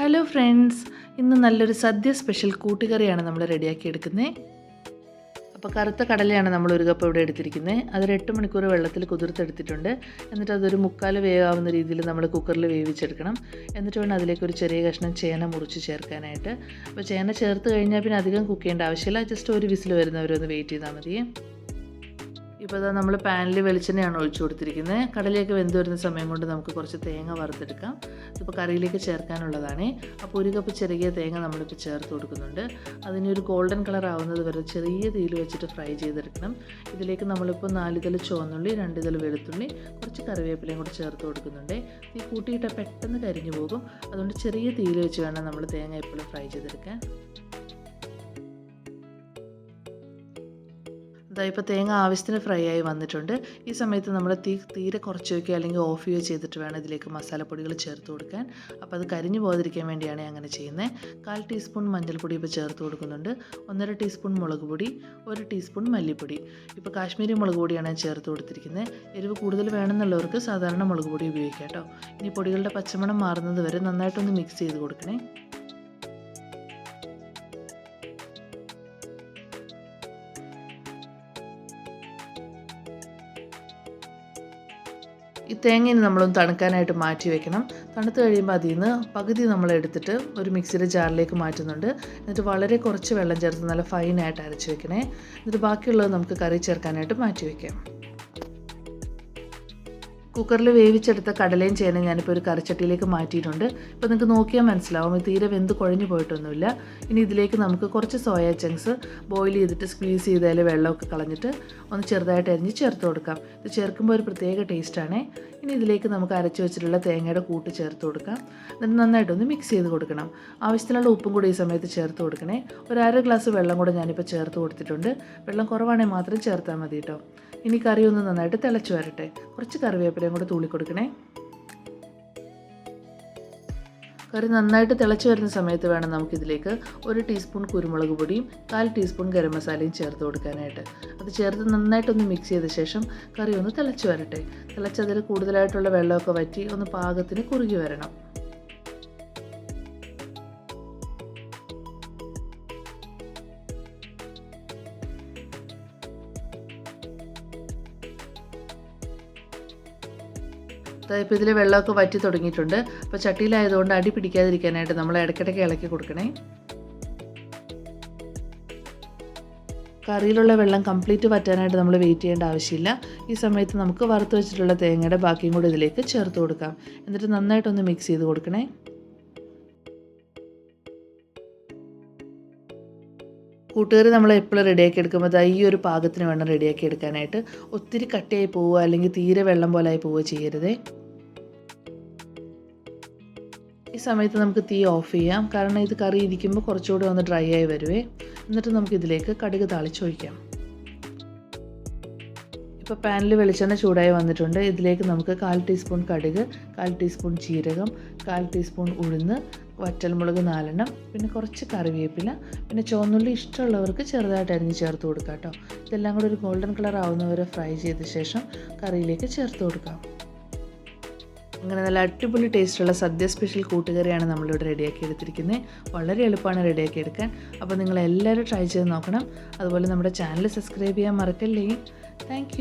Hello friends ഇന്ന് നല്ലൊരു സദ്യ special കൂട്ടുകറിയാണ് നമ്മൾ റെഡിയാക്കി എടുക്കുന്നത് അപ്പോൾ കറുത്ത കടലയാണ് നമ്മൾ ഒരു കപ്പ് ഇവിടെ എടുത്തിരിക്കുന്നത് അതൊരു എട്ട് മണിക്കൂർ വെള്ളത്തിൽ കുതിർത്തെടുത്തിട്ടുണ്ട്. എന്നിട്ട് അതൊരു മുക്കാൽ വേവാവുന്ന രീതിയിൽ നമ്മൾ കുക്കറിൽ വേവിച്ചെടുക്കണം. എന്നിട്ട് വേണം അതിലേക്ക് ഒരു ചെറിയ കഷ്ണം ചേന മുറിച്ച് ചേർക്കാനായിട്ട്. അപ്പോൾ ചേന ചേർത്ത് കഴിഞ്ഞാൽ പിന്നെ അധികം കുക്ക് ചെയ്യേണ്ട ആവശ്യമില്ല. ജസ്റ്റ് ഒരു വിസിൽ വരുന്നവരൊന്ന് വെയിറ്റ് ചെയ്താൽ മതിയേ. ഇപ്പോൾ ഇതാ നമ്മൾ പാനിൽ വെളിച്ചെണ്ണയാണ് ഒഴിച്ചു കൊടുത്തിരിക്കുന്നത് കടലയൊക്കെ വെന്ത് വരുന്ന സമയം കൊണ്ട് നമുക്ക് കുറച്ച് തേങ്ങ വറുത്തെടുക്കാം. ഇതിപ്പോൾ കറിയിലേക്ക് ചേർക്കാനുള്ളതാണ്. അപ്പോൾ ഒരു കപ്പ് ചെറിയ തേങ്ങ നമ്മളിപ്പോൾ ചേർത്ത് കൊടുക്കുന്നുണ്ട്. അതിന് ഒരു ഗോൾഡൻ കളർ ആവുന്നത് വരെ ചെറിയ തീയിൽ വെച്ചിട്ട് ഫ്രൈ ചെയ്തെടുക്കണം. ഇതിലേക്ക് നമ്മളിപ്പോൾ നാലിതൽ ചുവന്നുള്ളി രണ്ടിതൽ വെളുത്തുള്ളി കുറച്ച് കറിവേപ്പിലയും കൂടി ചേർത്ത് കൊടുക്കുന്നുണ്ട്. തീ കൂട്ടിയിട്ട് പെട്ടെന്ന് കരിഞ്ഞു പോകും. അതുകൊണ്ട് ചെറിയ തീയിൽ വെച്ച് വേണം നമ്മൾ തേങ്ങ എപ്പോഴും ഫ്രൈ ചെയ്തെടുക്കാൻ. ഇപ്പോൾ തേങ്ങ ആവശ്യത്തിന് ഫ്രൈ ആയി വന്നിട്ടുണ്ട്. ഈ സമയത്ത് നമ്മൾ തീ തീരെ കുറച്ച് വയ്ക്കുക അല്ലെങ്കിൽ ഓഫ് ചെയ്യുകയോ ചെയ്തിട്ട് വേണം ഇതിലേക്ക് മസാലപ്പൊടികൾ ചേർത്ത് കൊടുക്കാൻ. അപ്പോൾ അത് കരിഞ്ഞു പോകാതിരിക്കാൻ വേണ്ടിയാണ് അങ്ങനെ ചെയ്യുന്നത് കാൽ ടീസ്പൂൺ മഞ്ഞൾപ്പൊടി ഇപ്പോൾ ചേർത്ത് കൊടുക്കുന്നുണ്ട്. ഒന്നര ടീസ്പൂൺ മുളക് പൊടി ഒരു ടീസ്പൂൺ മല്ലിപ്പൊടി. ഇപ്പോൾ കാശ്മീരി മുളക് പൊടിയാണ് ചേർത്ത് കൊടുത്തിരിക്കുന്നത് എരിവ് കൂടുതൽ വേണമെന്നുള്ളവർക്ക് സാധാരണ മുളക് പൊടി ഉപയോഗിക്കാം കേട്ടോ. ഇനി പൊടികളുടെ പച്ചമണം മാറുന്നത് വരെ നന്നായിട്ടൊന്ന് മിക്സ് ചെയ്ത് കൊടുക്കണേ. ഈ തേങ്ങയിൽ നമ്മളൊന്ന് തണുക്കാനായിട്ട് മാറ്റി വെക്കണം. തണുത്ത് കഴിയുമ്പോൾ അതിൽ നിന്ന് പകുതി നമ്മൾ എടുത്തിട്ട് ഒരു മിക്സിയുടെ ജാറിലേക്ക് മാറ്റുന്നുണ്ട്. എന്നിട്ട് വളരെ കുറച്ച് വെള്ളം ചേർത്ത് നല്ല ഫൈനായിട്ട് അരച്ച് വെക്കണേ. എന്നിട്ട് ബാക്കിയുള്ളത് നമുക്ക് കറി ചേർക്കാനായിട്ട് മാറ്റി വയ്ക്കാം കുക്കറിൽ വേവിച്ചെടുത്ത കടലയും ചേനയും ഞാനിപ്പോൾ ഒരു കറിച്ചട്ടിയിലേക്ക് മാറ്റിയിട്ടുണ്ട്. ഇപ്പോൾ നിങ്ങൾക്ക് നോക്കിയാൽ മനസ്സിലാവും. തീരെ വെന്ത് കുഴഞ്ഞു പോയിട്ടൊന്നുമില്ല. ഇനി ഇതിലേക്ക് നമുക്ക് കുറച്ച് സോയ ചങ്ക്സ് ബോയിൽ ചെയ്തിട്ട് സ്ക്വീസ് ചെയ്താൽ വെള്ളമൊക്കെ കളഞ്ഞിട്ട് ഒന്ന് ചെറുതായിട്ട് അരിഞ്ഞ് ചേർത്ത് കൊടുക്കാം. ഇത് ചേർക്കുമ്പോൾ ഒരു പ്രത്യേക ടേസ്റ്റാണ് ഇനി ഇതിലേക്ക് നമുക്ക് അരച്ച് വെച്ചിട്ടുള്ള തേങ്ങയുടെ കൂട്ട് ചേർത്ത് കൊടുക്കാം. എന്നിട്ട് നന്നായിട്ടൊന്ന് മിക്സ് ചെയ്ത് കൊടുക്കണം. ആവശ്യത്തിനുള്ള ഉപ്പും കൂടി ഈ സമയത്ത് ചേർത്ത് കൊടുക്കണേ. ഒരു അര ഗ്ലാസ് വെള്ളം കൂടെ ഞാനിപ്പോൾ ചേർത്ത് കൊടുത്തിട്ടുണ്ട്. വെള്ളം കുറവാണെങ്കിൽ മാത്രം ചേർത്താൽ മതി കേട്ടോ ഇനി കറി ഒന്ന് നന്നായിട്ട് തിളച്ച് വരട്ടെ. കുറച്ച് കറിവേപ്പിലയും കൂടെ തൂളി കൊടുക്കണേ. കറി നന്നായിട്ട് തിളച്ച് വരുന്ന സമയത്ത് വേണം നമുക്കിതിലേക്ക് ഒരു ടീസ്പൂൺ കുരുമുളക് പൊടിയും കാൽ ടീസ്പൂൺ ഗരം മസാലയും ചേർത്ത് കൊടുക്കാനായിട്ട്. അത് ചേർത്ത് നന്നായിട്ടൊന്ന് മിക്സ് ചെയ്ത ശേഷം കറി ഒന്ന് തിളച്ച് വരട്ടെ. തിളച്ചതിൽ കൂടുതലായിട്ടുള്ള വെള്ളമൊക്കെ വറ്റി ഒന്ന് പാകത്തിന് കുറുകി വരണം. ഇപ്പോൾ ഇതിൽ വെള്ളമൊക്കെ വറ്റി തുടങ്ങിയിട്ടുണ്ട്. അപ്പോൾ ചട്ടിയിലായതുകൊണ്ട് അടി പിടിക്കാതിരിക്കാനായിട്ട് നമ്മൾ ഇടയ്ക്കിടയ്ക്ക് ഇളക്കി കൊടുക്കണേ. കറിയിലുള്ള വെള്ളം കംപ്ലീറ്റ് വറ്റാനായിട്ട് നമ്മൾ വെയിറ്റ് ചെയ്യേണ്ട ആവശ്യമില്ല. ഈ സമയത്ത് നമുക്ക് വറുത്ത് വെച്ചിട്ടുള്ള തേങ്ങയുടെ ബാക്കിയും കൂടി ഇതിലേക്ക് ചേർത്ത് കൊടുക്കാം. എന്നിട്ട് നന്നായിട്ടൊന്ന് മിക്സ് ചെയ്ത് കൊടുക്കണേ. കൂട്ടുകറി നമ്മൾ എപ്പോഴും റെഡിയാക്കി എടുക്കുമ്പോൾ ഈ ഒരു പാകത്തിന് വേണം റെഡിയാക്കി എടുക്കാനായിട്ട്. ഒത്തിരി കട്ടിയായി പോവുക അല്ലെങ്കിൽ തീരെ വെള്ളം പോലെ ആയി പോവുക ചെയ്യരുതേ. ഈ സമയത്ത് നമുക്ക് തീ ഓഫ് ചെയ്യാം. കാരണം ഇത് കറി ഇരിക്കുമ്പോൾ കുറച്ചുകൂടി ഒന്ന് ഡ്രൈ ആയി വരുവേ. എന്നിട്ട് നമുക്ക് ഇതിലേക്ക് കടുക് താളിച്ചൊഴിക്കാം ഇപ്പോൾ പാനിൽ വെളിച്ചെണ്ണ ചൂടായി വന്നിട്ടുണ്ട്. ഇതിലേക്ക് നമുക്ക് കാൽ ടീസ്പൂൺ കടുക് കാൽ ടീസ്പൂൺ ജീരകം കാൽ ടീസ്പൂൺ ഉഴുന്ന് വറ്റൽമുളക് നാലെണ്ണം പിന്നെ കുറച്ച് കറിവേപ്പില പിന്നെ ചുവന്നുള്ളി ഇഷ്ടമുള്ളവർക്ക് ചെറുതായിട്ട് അരിഞ്ഞ് ചേർത്ത് കൊടുക്കാം കേട്ടോ. ഇതെല്ലാം കൂടെ ഒരു ഗോൾഡൻ കളർ ആവുന്നവരെ ഫ്രൈ ചെയ്ത ശേഷം കറിയിലേക്ക് ചേർത്ത് കൊടുക്കാം. അങ്ങനെ നല്ല അടിപൊളി ടേസ്റ്റുള്ള സദ്യ സ്പെഷ്യൽ കൂട്ടുകറിയാണ് നമ്മളിവിടെ റെഡിയാക്കി എടുത്തിരിക്കുന്നത്. വളരെ എളുപ്പമാണ് റെഡിയാക്കി എടുക്കാൻ. അപ്പോൾ നിങ്ങൾ എല്ലാവരും ട്രൈ ചെയ്ത് നോക്കണം. അതുപോലെ നമ്മുടെ ചാനൽ സബ്സ്ക്രൈബ് ചെയ്യാൻ മറക്കല്ലേ. താങ്ക്